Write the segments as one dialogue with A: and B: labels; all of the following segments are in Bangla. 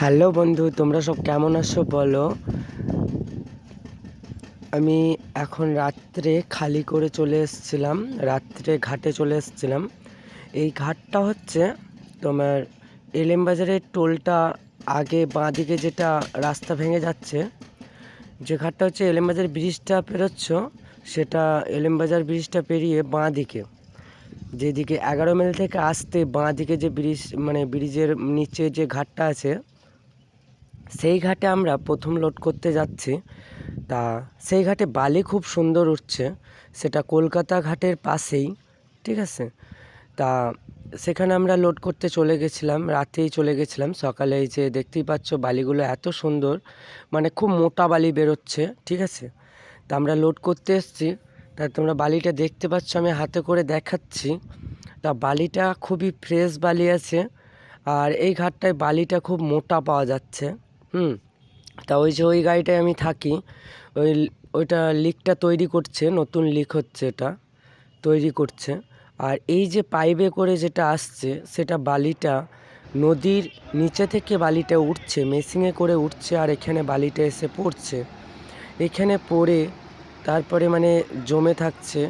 A: হ্যালো বন্ধু, তোমরা সব কেমন আছো বলো? আমি এখন রাত্রে খালি করে চলে এসেছিলাম, রাত্রে ঘাটে চলে এসেছিলাম। এই ঘাটটা হচ্ছে তোমার এলেম বাজারের টোলটা আগে বাঁ দিকে যেটা রাস্তা ভেঙে যাচ্ছে, যে ঘাটটা হচ্ছে এলেম বাজার ব্রিজটা পেরোচ্ছ, সেটা এলেম বাজার ব্রিজটা পেরিয়ে বাঁ দিকে যেদিকে এগারো মাইল থেকে আসতে বাঁ দিকে যে ব্রিজ মানে ব্রিজের নিচে যে ঘাটটা আছে সেই ঘাটে আমরা প্রথম লোড করতে যাচ্ছি। তা সেই ঘাটে বালি খুব সুন্দর উঠছে। সেটা কলকাতা ঘাটের পাশেই, ঠিক আছে? তা সেখানে আমরা লোড করতে চলে গেছিলাম, রাতেই চলে গেছিলাম। সকালে এই যে দেখতেই পাচ্ছ বালিগুলো এত সুন্দর মানে খুব মোটা বালি বেরোচ্ছে, ঠিক আছে? তা আমরা লোড করতে এসেছি। তা তোমরা বালিটা দেখতে পাচ্ছ, আমি হাতে করে দেখাচ্ছি। তা বালিটা খুবই ফ্রেশ বালি আছে, আর এই ঘাটটায় বালিটা খুব মোটা পাওয়া যাচ্ছে। হুম। তা ওই যে ওই গাড়িটায় আমি থাকি, ওই ওইটা লিকটা তৈরি করছে, নতুন লিক হচ্ছে এটা, তৈরি করছে। আর এই যে পাইপে করে যেটা আসছে, সেটা বালিটা নদীর নিচে থেকে বালিটা উঠছে, মেশিনে করে উঠছে আর এখানে বালিটা এসে পড়ছে। এখানে পড়ে তারপরে মানে জমে থাকছে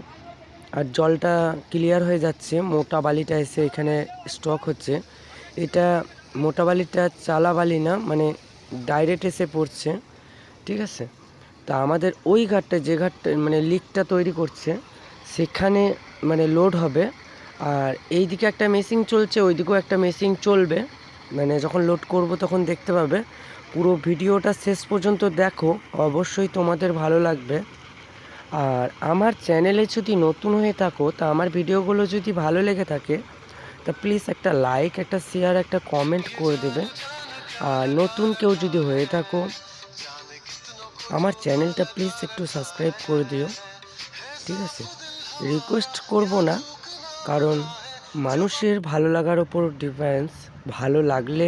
A: আর জলটা ক্লিয়ার হয়ে যাচ্ছে, মোটা বালিটা এসে এখানে স্টক হচ্ছে। এটা মোটা বালিটা চালা বালি না মানে ডাইরেক্ট এসে পড়ছে, ঠিক আছে? তা আমাদের ওই ঘাটটা, যে ঘাটটা মানে লিকটা তৈরি করছে, সেখানে মানে লোড হবে। আর এই দিকে একটা মেশিন চলছে ওই দিকেও একটা মেশিন চলবে। মানে যখন লোড করব তখন দেখতে পাবে। পুরো ভিডিওটা শেষ পর্যন্ত দেখো, অবশ্যই তোমাদের ভালো লাগবে। আর আমার চ্যানেলে যদি নতুন হয়ে থাকো, তা আমার ভিডিওগুলো যদি ভালো লেগে থাকে, তা প্লিজ একটা লাইক একটা শেয়ার একটা কমেন্ট করে দেবে। নতুন কেউ যদি হয়ে থাকো, আমার চ্যানেলটা প্লিজ একটু সাবস্ক্রাইব করে দিও। ঠিক আছে? রিকোয়েস্ট করব না, কারণ মানুষের ভালো লাগার ওপর ডিফারেন্স ভালো লাগলে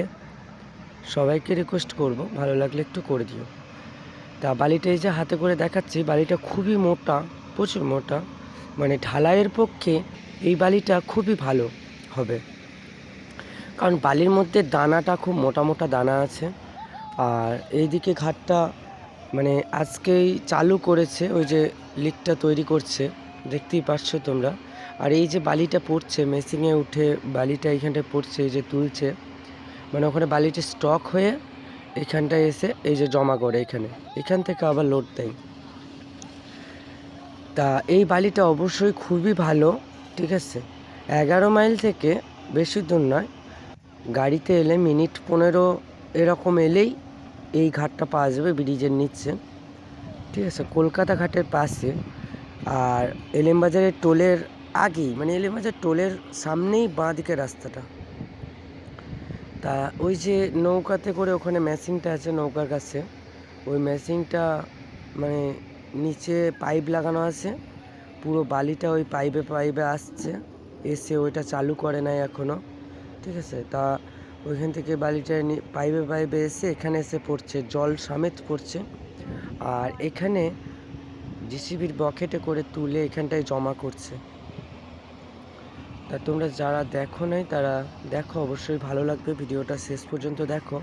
A: সবাইকে রিকোয়েস্ট করব, ভালো লাগলে একটু করে দিও। তা বালিটা এই যে হাতে করে দেখাচ্ছি, বালিটা খুবই মোটা, প্রচুর মোটা। মানে ঢালাইয়ের পক্ষে এই বালিটা খুবই ভালো হবে। কারণ বালির মধ্যে দানাটা খুব মোটা মোটা দানা আছে। আর এইদিকে ঘাটটা মানে আজকেই চালু করেছে, ওই যে লিকটা তৈরি করছে, দেখতেই পাচ্ছ তোমরা। আর এই যে বালিটা পড়ছে, মেশিনে উঠে বালিটা এইখানটায় পড়ছে, এই যে তুলছে মানে ওখানে বালিটা স্টক হয়ে এখানটায় এসে এই যে জমা করে এখানে। এখান থেকে আবার লোড দেয়। তা এই বালিটা অবশ্যই খুবই ভালো, ঠিক আছে? এগারো মাইল থেকে বেশি দূর নয় গাড়িতে এলে মিনিট পনেরো এরকম এলেই এই ঘাটটা পাওয়া যাবে, ব্রিজের নিচে। ঠিক আছে, কলকাতা ঘাটের পাশে। আর এলেমবাজারের টোলের আগেই মানে এলেমবাজার টোলের সামনেই বাঁ দিকের রাস্তাটা। তা ওই যে নৌকাতে করে ওখানে মেশিনটা আছে নৌকার কাছে। ওই মেশিনটা মানে নিচে পাইপ লাগানো আছে। পুরো বালিটা ওই পাইপে পাইপে আসছে। এসে ওইটা চালু করে নাই এখনও ঠিক আছে, তা ওইখান থেকে বালিটা পাইপে পাইপে এসে এখানে এসে পড়ছে, জল সমেত পড়ছে। আর এখানে জিসিবির বকেটে করে তুলে এখানটায় জমা করছে। তা তোমরা যারা দেখো নাই, তারা দেখো, অবশ্যই ভালো লাগবে, ভিডিওটা শেষ পর্যন্ত দেখো।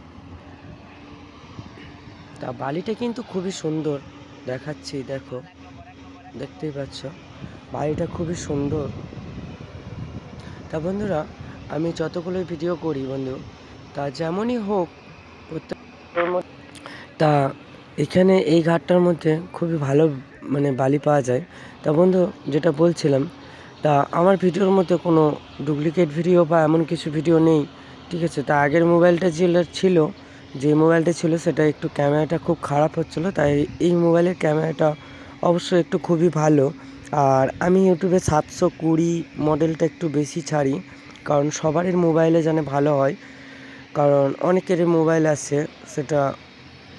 A: তা বালিটা কিন্তু খুবই সুন্দর দেখাচ্ছি, দেখো, দেখতেই পাচ্ছ। বাড়িটা খুবই সুন্দর। তা বন্ধুরা আমি যতগুলো ভিডিও করি বন্ধু, তা যেমনই হোক তা এখানে এই ঘাটটার মধ্যে খুবই ভালো মানে বালি পাওয়া যায়। তা বন্ধু, যেটা বলছিলাম, তা আমার ভিডিওর মধ্যে কোনো ডুপ্লিকেট ভিডিও বা এমন কিছু ভিডিও নেই, ঠিক আছে? তা আগের মোবাইলটা যেটা ছিল, যে মোবাইলটা ছিল সেটা একটু ক্যামেরাটা খুব খারাপ হচ্ছিল, তাই এই মোবাইলের ক্যামেরাটা অবশ্যই একটু খুবই ভালো। আর আমি ইউটিউবে সাতশো কুড়ি মডেলটা একটু বেশি ছাড়ি। কারণ সবারই মোবাইলে যেন ভালো হয়। কারণ অনেকের মোবাইল আছে, সেটা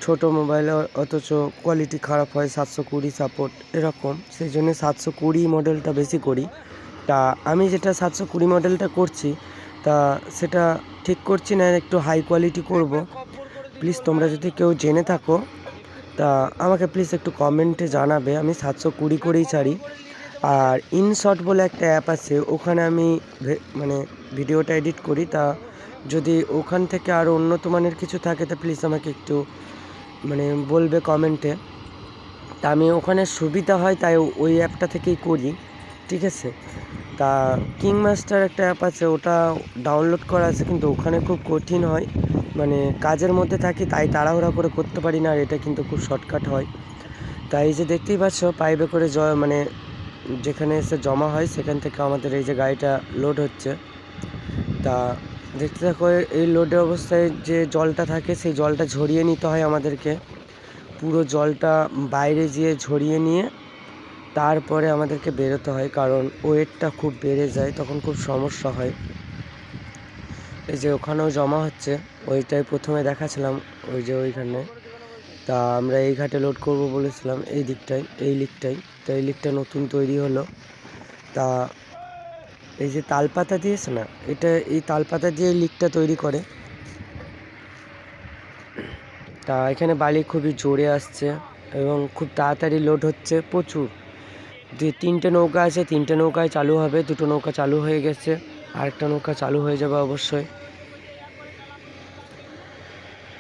A: ছোট মোবাইলে অথচ কোয়ালিটি খারাপ হয়, সাতশো কুড়ি সাপোর্ট এরকম। সেই জন্য সাতশো কুড়ি মডেলটা বেশি করি। তা আমি যেটা সাতশো কুড়ি মডেলটা করছি, তা সেটা ঠিক করছি না, একটু হাই কোয়ালিটি করব। প্লিজ তোমরা যদি কেউ জেনে থাকো, তা আমাকে প্লিজ একটু কমেন্টে জানাবে। আমি সাতশো কুড়ি করেই ছাড়ি। আর ইনশট বলে একটা অ্যাপ আছে, ওখানে আমি মানে ভিডিওটা এডিট করি। তা যদি ওখান থেকে আরও উন্নত মানের কিছু থাকে, তা প্লিজ আমাকে একটু মানে বলবে কমেন্টে তা আমি ওখানে সুবিধা হয়, তাই ওই অ্যাপটা থেকেই করি, ঠিক আছে? তা কিং মাস্টার একটা অ্যাপ আছে, ওটা ডাউনলোড করা আছে, কিন্তু ওখানে খুব কঠিন হয়। মানে কাজের মধ্যে থাকি, তাই তাড়াহুড়া করে করতে পারি না, আর এটা কিন্তু খুব শর্টকাট হয়। তাই যে দেখতেই পাচ্ছ পাইপে করে জ মানে যেখানে এসে জমা হয়, সেখান থেকে আমাদের এই যে গাড়িটা লোড হচ্ছে। তা দেখতে থাকো, এই লোডের অবস্থায় যে জলটা থাকে, সেই জলটা ঝরিয়ে নিতে হয় আমাদেরকে। পুরো জলটা বাইরে যেয়ে ঝরিয়ে নিয়ে তারপরে আমাদেরকে বেরোতে হয়, কারণ ওয়েটটা খুব বেড়ে যায়, তখন খুব সমস্যা হয়। এই যে ওখানেও জমা হচ্ছে, ওইটাই প্রথমে দেখাছিলাম, ওই যে ওইখানে। তা আমরা এই ঘাটে লোড করব বলেছিলাম, এই দিকটায়, এই লিকটাই তো এই লিকটা নতুন তৈরি হলো। তা এই যে তালপাতা দিয়েছে না, এটা এই তালপাতা দিয়ে লিকটা তৈরি করে। তা এখানে বালি খুবই জোরে আসছে এবং খুব তাড়াতাড়ি লোড হচ্ছে প্রচুর। যে তিনটে নৌকা আছে, তিনটে নৌকায় চালু হবে, দুটো নৌকা চালু হয়ে গেছে, আরেকটা নৌকা চালু হয়ে যাবে অবশ্যই।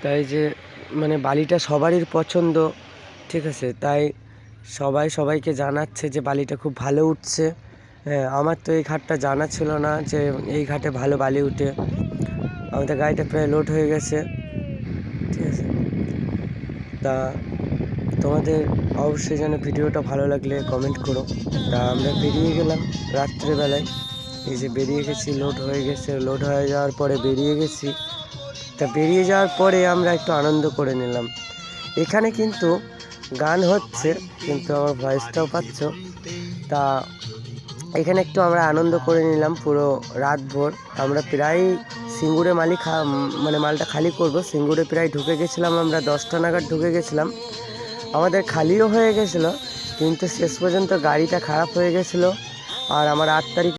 A: তাই যে মানে বালিটা সবারই পছন্দ, ঠিক আছে? তাই সবাই সবাইকে জানাচ্ছে যে বালিটা খুব ভালো উঠছে। হ্যাঁ আমার তো এই ঘাটটা জানা ছিল না যে এই ঘাটে ভালো বালি উঠে। আমাদের গাড়িটা প্রায় লোড হয়ে গেছে, ঠিক আছে? তা তোমাদের অবশ্যই যেন ভিডিওটা ভালো লাগলে কমেন্ট করো। তা আমরা বেরিয়ে গেলাম রাত্রেবেলায়। এই যে বেরিয়ে গেছি লোড হয়ে গেছে। লোড হয়ে যাওয়ার পরে বেরিয়ে গেছি। তা বেরিয়ে যাওয়ার পরে আমরা একটু আনন্দ করে নিলাম। এখানে কিন্তু গান হচ্ছে, কিন্তু আমার ভয়েসটাও পাচ্ছ। তা এখানে একটু আমরা আনন্দ করে নিলাম পুরো রাতভর আমরা প্রায় সিঙ্গুরে মালি খা মানে মালটা খালি করব। সিঙ্গুরে প্রায় ঢুকে গেছিলাম আমরা, দশটা নাগাদ ঢুকে গেছিলাম। আমাদের খালিও হয়ে গেছিল, কিন্তু শেষ পর্যন্ত গাড়িটা খারাপ হয়ে গেছিল। আর আমার আট তারিখ